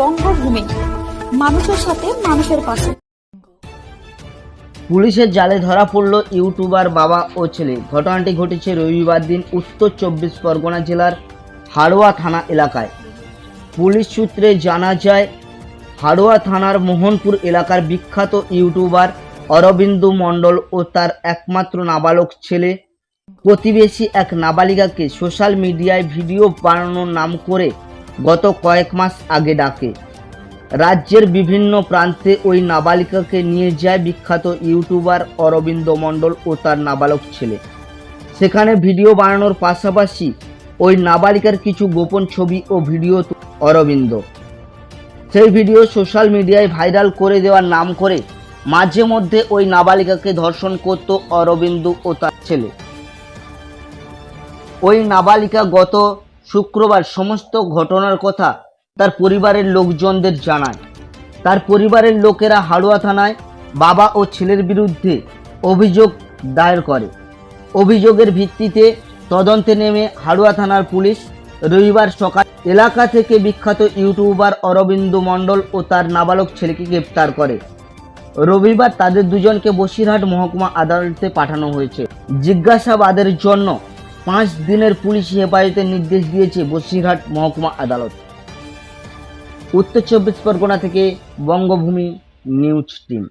বঙ্গভূমি। মানুষের সাথে মানুষের পাশে। পুলিশের জালে ধরা পড়ল ইউটিউবার বাবা ও ছেলে। ঘটনাটি ঘটেছে রবিবার দিন উত্তর চব্বিশ পরগনা জেলার হাড়োয়া থানা এলাকায়। পুলিশ সূত্রে জানা যায়, হাড়োয়া থানার মোহনপুর এলাকার বিখ্যাত ইউটিউবার অরবিন্দু মণ্ডল ও তার একমাত্র নাবালক ছেলে। প্রতিবেশী এক নাবালিকাকে সোশ্যাল মিডিয়ায় ভিডিও বানানোর নাম করে গত কয়েক মাস আগে ডাকে। রাজ্যের বিভিন্ন প্রান্তে ওই নাবালিকাকে নিয়ে যায় বিখ্যাত ইউটিউবার অরবিন্দ মণ্ডল ও তার নাবালক ছেলে। সেখানে ভিডিও বানানোর পাশাপাশি ওই নাবালিকার কিছু গোপন ছবি ও ভিডিও অরবিন্দ। সেই ভিডিও সোশ্যাল মিডিয়ায় ভাইরাল করে দেওয়ার নাম করে মাঝে মধ্যে ওই নাবালিকাকে ধর্ষণ করত অরবিন্দ ও তার ছেলে। ওই নাবালিকা গত শুক্রবার সমস্ত ঘটনার কথা তার পরিবারের লোকজনদের জানায়। তার পরিবারের লোকেরা হাড়ুয়া থানায় বাবা ও ছেলের বিরুদ্ধে অভিযোগ দায়ের করে। অভিযোগের ভিত্তিতে তদন্তে নেমে হাড়ুয়া থানার পুলিশ রবিবার সকাল এলাকা থেকে বিখ্যাত ইউটিউবার অরবিন্দ মণ্ডল ও তার নাবালক ছেলেকে গ্রেপ্তার করে। রবিবার তাদের দুজনকে বসিরহাট মহকুমা আদালতে পাঠানো হয়েছে। জিজ্ঞাসাবাদের জন্য পাঁচ দিনের পুলিশ হেফাজতের নির্দেশ দিয়েছে বসিরহাট মহকুমা আদালত। উত্তর চব্বিশ পরগনা থেকে বঙ্গভূমি নিউজ টিম।